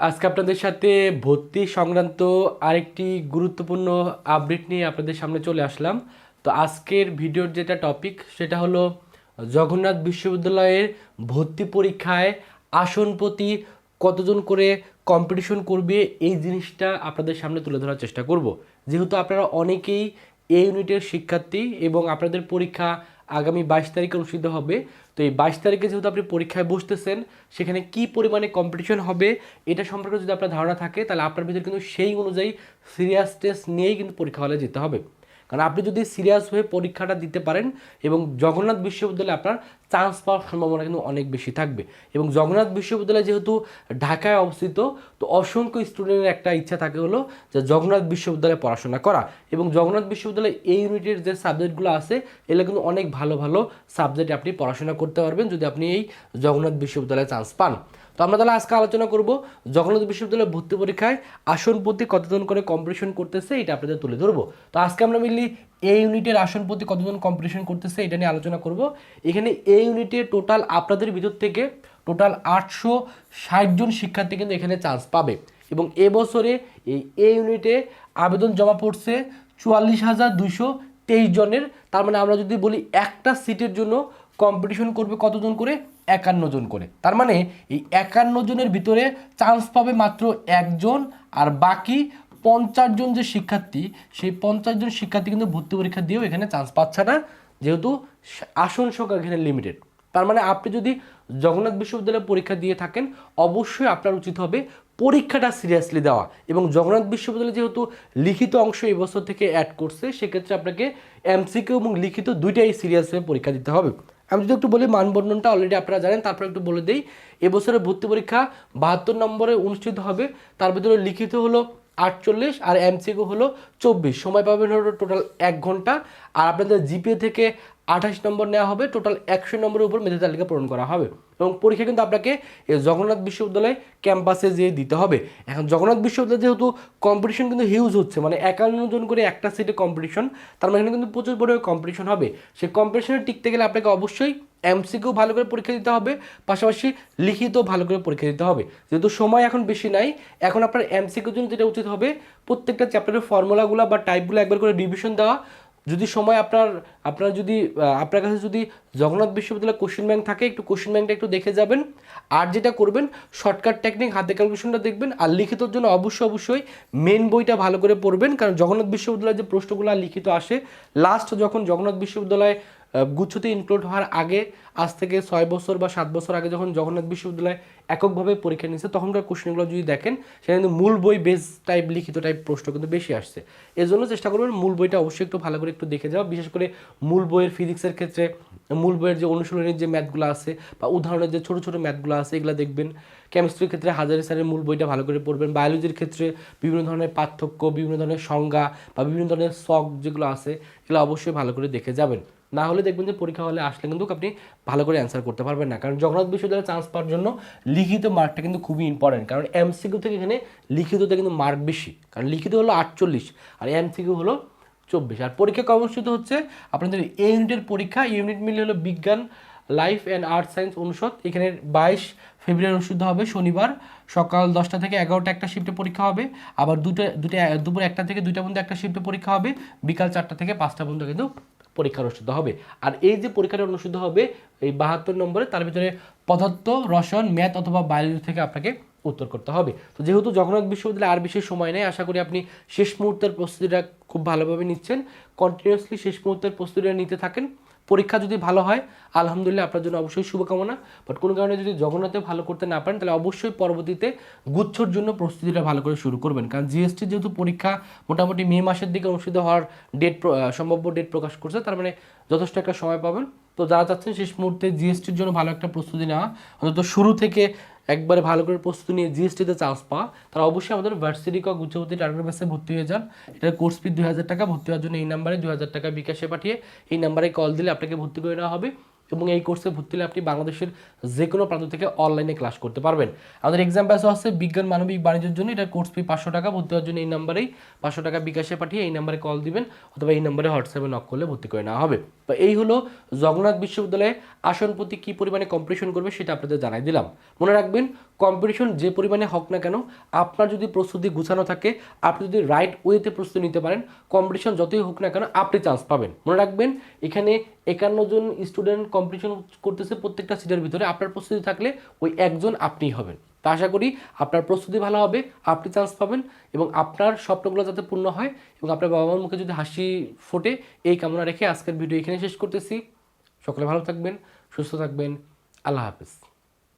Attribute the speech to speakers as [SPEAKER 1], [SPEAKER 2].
[SPEAKER 1] আজকে আপনাদের সাথে ভর্তি সংক্রান্ত আরেকটি গুরুত্বপূর্ণ আপডেট নিয়ে আপনাদের সামনে চলে আসলাম। তো আজকের ভিডিওর যেটা টপিক সেটা হলো জগন্নাথ বিশ্ববিদ্যালয়ের ভর্তি পরীক্ষায় আসন প্রতি কতজন করে কম্পিটিশন করবে, এই জিনিসটা আপনাদের সামনে তুলে ধরার চেষ্টা করব। যেহেতু আপনারা অনেকেই এই ইউনিটের শিক্ষার্থী এবং আপনাদের পরীক্ষা আগামী বাইশ তারিখে অনুষ্ঠিত হবে তো এই বাইশ তারিখে যেহেতু আপনি পরীক্ষায় বসতেছেন, সেখানে কি পরিমাণে কম্পিটিশন হবে এটা সম্পর্কে যদি আপনার ধারণা থাকে, তাহলে আপনার ভিতরে কিন্তু সেই অনুযায়ী সিরিয়াস টেস্ট নিয়েই কিন্তু পরীক্ষা হলে যেতে হবে। কারণ আপনি যদি সিরিয়াস হয়ে পরীক্ষাটা দিতে পারেন এবং জগন্নাথ বিশ্ববিদ্যালয়ে আপনার চান্স পাওয়ার সম্ভাবনা কিন্তু অনেক বেশি থাকবে। এবং জগন্নাথ বিশ্ববিদ্যালয় যেহেতু ঢাকায় অবস্থিত, তো অসংখ্য স্টুডেন্টের একটা ইচ্ছা থাকে হলো যে জগন্নাথ বিশ্ববিদ্যালয়ে পড়াশোনা করা। এবং জগন্নাথ বিশ্ববিদ্যালয়ে এই ইউনিটের যে সাবজেক্টগুলো আছে, এগুলো কিন্তু অনেক ভালো ভালো সাবজেক্টে আপনি পড়াশোনা করতে পারবেন যদি আপনি এই জগন্নাথ বিশ্ববিদ্যালয়ে চান্স পান। তো আমরা তাহলে আজকে আলোচনা করব জগন্নাথ বিশ্ববিদ্যালয়ের ভর্তি পরীক্ষায় আসন প্রতি কতজন করে কম্পিটিশন করতেছে এটা আপনাদের তুলে ধরবো। তো আজকে আমরা মিলি এই ইউনিটের আসন প্রতি কতজন কম্পিটিশন করতেছে এটা নিয়ে আলোচনা করব। এখানে এই ইউনিটে টোটাল আপনাদের ভিতর থেকে টোটাল আটশো ষাট জন শিক্ষার্থী কিন্তু এখানে চান্স পাবে। এবং এবছরে এই এ ইউনিটে আবেদন জমা পড়ছে চুয়াল্লিশ হাজার দুশো তেইশ জনের। তার মানে আমরা যদি বলি একটা সিটের জন্য কম্পিটিশন করবে কতজন করে? একান্ন জন করে। তার মানে এই একান্ন জনের ভিতরে চান্স পাবে মাত্র একজন আর বাকি পঞ্চাশ জন যে শিক্ষার্থী, সেই পঞ্চাশ জন শিক্ষার্থী কিন্তু ভর্তি পরীক্ষা দিয়েও এখানে চান্স পাচ্ছে না, যেহেতু আসন সংখ্যা এখানে লিমিটেড তার মানে আপনি যদি জগন্নাথ বিশ্ববিদ্যালয়ে পরীক্ষা দিয়ে থাকেন, অবশ্যই আপনার উচিত হবে পরীক্ষাটা সিরিয়াসলি দেওয়া। এবং জগন্নাথ বিশ্ববিদ্যালয় যেহেতু লিখিত অংশ এবছর থেকে অ্যাড করছে, সেক্ষেত্রে আপনাকে এমসিকিউ এবং লিখিত দুইটাই সিরিয়াসভাবে পরীক্ষা দিতে হবে। আমি যদি একটু বলি মানবন্ধনটা অলরেডি আপনারা জানেন, তারপর একটু বলে দিই। এবছরের ভর্তি পরীক্ষা বাহাত্তর নম্বরে অনুষ্ঠিত হবে। তার ভিতরে লিখিত হলো আটচল্লিশ আর এমসিকিউ হলো চব্বিশ। সময় পাবেন হলো টোটাল এক ঘণ্টা। আর আপনাদের জিপিএ থেকে আঠাশ নম্বর নেওয়া হবে, টোটাল একশো নম্বরের উপর মেধা তালিকা পূরণ করা হবে। এবং পরীক্ষা কিন্তু আপনাকে জগন্নাথ বিশ্ববিদ্যালয় ক্যাম্পাসে যেয়ে দিতে হবে। এখন জগন্নাথ বিশ্ববিদ্যালয় যেহেতু কম্পিটিশন কিন্তু হিউজ হচ্ছে মানে একান্ন জন করে একটা সিটে কম্পিটিশন তার মানে কিন্তু প্রচুর পরিমাণে কম্পিটিশন হবে। সেই কম্পিটিশনে টিকতে গেলে আপনাকে অবশ্যই এমসিকিউ ভালো করে পরীক্ষা দিতে হবে, পাশাপাশি লিখিত ভালো করে পরীক্ষা দিতে হবে। যেহেতু সময় এখন বেশি নাই, এখন আপনার এমসিকিউর জন্য যেটা উচিত হবে, প্রত্যেকটা চ্যাপ্টারের ফর্মুলাগুলো বা টাইপগুলো একবার করে রিভিশন দেওয়া। যদি সময় আপনার আপনার যদি আপনার কাছে যদি জগন্নাথ বিশ্ববিদ্যালয় কোশ্চেন ব্যাংক থাকে, একটু কোশ্চেন ব্যাংকটা একটু দেখে যাবেন। আর যেটা করবেন শর্টকাট টেকনিক হাতে ক্যালকুলেশনটা দেখবেন। আর লিখিতর জন্য অবশ্যই অবশ্যই মেন বইটা ভালো করে পড়বেন। কারণ জগন্নাথ বিশ্ববিদ্যালয়ের যে প্রশ্নগুলো লিখিত আসে লাস্ট যখন জগন্নাথ বিশ্ববিদ্যালয় গুচ্ছতে ইনক্লুড হওয়ার আগে, আজ থেকে ছয় বছর বা সাত বছর আগে যখন জগন্নাথ বিশ্ববিদ্যালয় এককভাবে পরীক্ষা নিচ্ছে তখনকার কোশ্চেনগুলো যদি দেখেন, সেখানে কিন্তু মূল বই বেস টাইপ লিখিত টাইপ প্রশ্ন কিন্তু বেশি আসছে। এর জন্য চেষ্টা করবেন মূল বইটা অবশ্যই একটু ভালো করে একটু দেখে যাওয়া, বিশেষ করে মূল বইয়ের ফিজিক্সের ক্ষেত্রে, মূল বইয়ের যে অনুশীলনের যে ম্যাথগুলো আছে বা উদাহরণের যে ছোটো ছোটো ম্যাথগুলো আছে, এগুলো দেখবেন। কেমিস্ট্রির ক্ষেত্রে হাজারি স্যারের মূল বইটা ভালো করে পড়বেন। বায়োলজির ক্ষেত্রে বিভিন্ন ধরনের পার্থক্য, বিভিন্ন ধরনের সংজ্ঞা বা বিভিন্ন ধরনের শখ যেগুলো আছে, এগুলো অবশ্যই ভালো করে দেখে যাবেন। না হলে দেখবেন যে পরীক্ষা হলে আসলে কিন্তু আপনি ভালো করে অ্যান্সার করতে পারবেন না। কারণ জগন্নাথ বিশ্ববিদ্যালয়ে চান্স পাওয়ার জন্য লিখিত মার্কটা কিন্তু খুবই ইম্পর্টেন্ট কারণ এমসিকিউ থেকে এখানে লিখিততে কিন্তু মার্ক বেশি। কারণ লিখিত হলো আটচল্লিশ, আর এমসিকিউ হলো চব্বিশ। আর পরীক্ষা অনুষ্ঠিত হচ্ছে? আপনাদের এই ইউনিটের পরীক্ষা ইউনিট মিলে হলো বিজ্ঞান লাইফ অ্যান্ড আর্ট সায়েন্স অনুষদ। এখানে বাইশ ফেব্রুয়ারি অনুষ্ঠিত হবে, শনিবার সকাল দশটা থেকে এগারোটা একটা শিফটে পরীক্ষা হবে। আবার দুটো দুটো, দুপুর একটা থেকে দুইটা পর্যন্ত একটা শিফটে পরীক্ষা হবে। বিকাল চারটা থেকে পাঁচটা পর্যন্ত কিন্তু পরীক্ষা অনুষ্ঠিত হবে। আর এই যে পরীক্ষাটা অনুষ্ঠিত হবে, এই বাহাত্তর নম্বরে তার ভিতরে পদার্থ রসন ম্যাথ অথবা বায়োলজি থেকে আপনাকে উত্তর করতে হবে। তো যেহেতু জগন্নাথ বিশ্ববিদ্যালয়ে আর বেশি সময় নেই, আশা করি আপনি শেষ মুহূর্তের প্রস্তুতিটা খুব ভালোভাবে নিচ্ছেন। কন্টিনিউয়াসলি শেষ মুহূর্তের প্রস্তুতিটা নিতে থাকেন। পরীক্ষা যদি ভালো হয়, আলহামদুলিল্লাহ আপনার জন্য অবশ্যই শুভকামনা। বাট কোনো কারণে যদি জগন্নাথে ভালো করতে না পারেন, তাহলে অবশ্যই পরবর্তীতে গুচ্ছর জন্য প্রস্তুতিটা ভালো করে শুরু করবেন। কারণ জিএসটি যেহেতু পরীক্ষা মোটামুটি মে মাসের দিকে অনুষ্ঠিত হওয়ার ডেট সম্ভাব্য ডেট প্রকাশ করছে, তার মানে যথেষ্ট একটা সময় পাবেন। তো যারা চাচ্ছেন শেষ মুহূর্তে জিএসটির জন্য ভালো একটা প্রস্তুতি নেওয়া, অন্তত শুরু থেকে একবারে ভালো করে প্রস্তুতি নিয়ে জিএসটিতে চান্স পাওয়া, তারা অবশ্যই আমাদের ভার্সিটি ক গুচ্ছবর্তী টার্গেট ভর্তি হয়ে যান। এটার কোর্স ফি দুই হাজার টাকা, ভর্তি হওয়ার জন্য এই নাম্বারে দুই হাজার টাকা বিকাশে পাঠিয়ে এই নাম্বারে কল দিলে আপনাকে ভর্তি করে নেওয়া হবে। এবং এই কোর্সে ভর্তি হলে আপনি বাংলাদেশের যে কোনো প্রান্ত থেকে অনলাইনে ক্লাস করতে পারবেন। আমাদের এক্সাম ব্যাস আছে বিজ্ঞান, মানবিক, বাণিজ্যের জন্য। এটা কোর্স ফি পাঁচশো টাকা, ভর্তি হওয়ার জন্য এই নাম্বারেই পাঁচশো টাকা বিকাশে পাঠিয়ে এই নাম্বারে কল দিবেন অথবা এই নাম্বারে হোয়াটসঅ্যাপে নক করলে ভর্তি করে নেওয়া হবে। তো এই হলো জগন্নাথ বিশ্ববিদ্যালয়ে আসন প্রতি কী পরিমাণে কম্পিটিশন করবে সেটা আপনাদের জানাই দিলাম। মনে রাখবেন কম্পিটিশন যে পরিমাণে হোক না কেন, আপনার যদি প্রস্তুতি গুছানো থাকে, আপনি যদি রাইট ওয়েতে প্রস্তুতি নিতে পারেন কম্পিটিশন যতই হোক না কেন, আপনি চান্স পাবেন। মনে রাখবেন, এখানে একান্ন জন স্টুডেন্ট কম্পিটিশন করতেছে প্রত্যেকটা সিটের ভিতরে, আপনার প্রস্তুতি থাকলে ওই একজন আপনিই হবেন। তা আশা করি আপনার প্রস্তুতি ভালো হবে, আপনি চান্স পাবেন এবং আপনার স্বপ্নগুলো যাতে পূর্ণ হয় এবং আপনার বাবা মার মুখে যদি হাসি ফোটে, এই কামনা রেখে আজকের ভিডিও এখানে শেষ করতেছি। সকলে ভালো থাকবেন, সুস্থ থাকবেন, আল্লাহ হাফেজ।